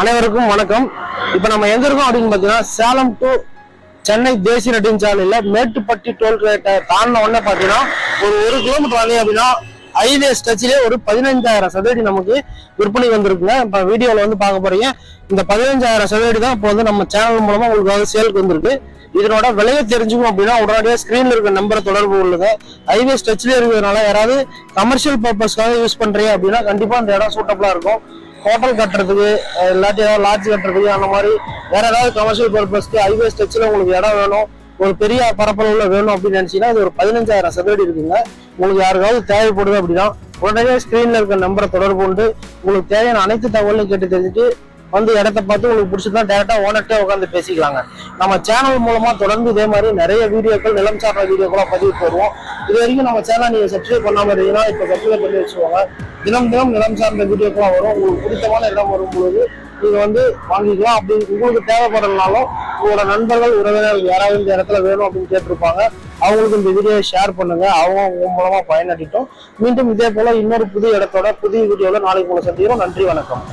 அனைவருக்கும் வணக்கம். இப்ப நம்ம எங்க இருக்கோம் அப்படின்னு பாத்தீங்கன்னா சேலம் டு சென்னை தேசிய நெடுஞ்சாலையில மேட்டுப்பட்டி டோல்கேட்டை தாண்டின உடனே பாத்தீங்கன்னா ஒரு ஒரு கிலோமீட்டர் வழி அப்படின்னா ஹைவே ஸ்டச்சிலே ஒரு பதினைஞ்சாயிரம் சதுரடி நமக்கு விற்பனை வந்திருக்குங்க. இப்ப வீடியோல வந்து பார்க்க போறீங்க. இந்த பதினைஞ்சாயிரம் சதுரடி தான் இப்போ வந்து நம்ம சேனல் மூலமா உங்களுக்கு வந்து சேலுக்கு வந்திருக்கு. இதனோட விலையை தெரிஞ்சுக்கணும் அப்படின்னா உடனடியாக ஸ்க்ரீனில் இருக்க நம்பரை தொடர்பு கொள்ளுங்க. ஹைவே ஸ்டச்சிலே இருக்கிறதுனால யாராவது கமர்ஷியல் பர்பஸ்க்காக யூஸ் பண்றீங்க அப்படின்னா கண்டிப்பா அந்த இடம் சூட்டபுளாக இருக்கும். ஹோட்டல் கட்டுறதுக்கு இல்லாட்டி ஏதாவது லாட்ஜ் கட்டுறதுக்கு அந்த மாதிரி வேற ஏதாவது கமர்ஷியல் பர்பஸ்க்கு ஹைவே ஸ்டெச்சில் உங்களுக்கு இடம் வேணும் ஒரு பெரிய பரப்பளவுல வேணும் அப்படின்னு நினைச்சீங்கன்னா அது ஒரு பதினஞ்சாயிரம் சதுரடி இருக்குங்க. உங்களுக்கு யாருக்காவது தேவைப்படுது அப்படின்னா உடனே ஸ்க்ரீனில் இருக்க நம்பரை தொடர்பு கொண்டு உங்களுக்கு தேவையான அனைத்து தகவலையும் கேட்டு தெரிஞ்சுட்டு வந்து இடத்த பார்த்து உங்களுக்கு பிடிச்சதா டேரெக்டாக ஓனர்ட்டே உட்காந்து பேசிக்கலாங்க. நம்ம சேனல் மூலமாக தொடர்ந்து இதே மாதிரி நிறைய வீடியோக்கள் நிலம் சார்ந்த வீடியோக்களாக பதிவு போடுவோம் இது வரைக்கும் நம்ம சேனல் நீங்க சப்ஸ்கிரைப் பண்ணாம இருந்தீங்கன்னா இப்போ சப்ஸ்கிரைப் பண்ணி வச்சுக்கோங்க. தினம் தினம் நிலம் சார்ந்த வீடியோக்கெல்லாம் வரும். உங்களுக்கு பிடித்தமான இடம் வரும்பொழுது நீங்கள் நீங்க வந்து வாங்கிக்கலாம். அப்படி உங்களுக்கு தேவைப்படலனாலும் உங்களோட நண்பர்கள் உறவினர்கள் யாராவது இந்த இடத்துல வேணும் அப்படின்னு கேட்டிருப்பாங்க. அவங்களுக்கு இந்த வீடியோவை ஷேர் பண்ணுங்க. அவங்க உங்க மூலமா பயனடிட்டோம் மீண்டும் இதே போல இன்னொரு புது இடத்தோட புதிய வீடியோல நாளைக்கு உங்களை சந்திக்கிறோம். நன்றி வணக்கம்.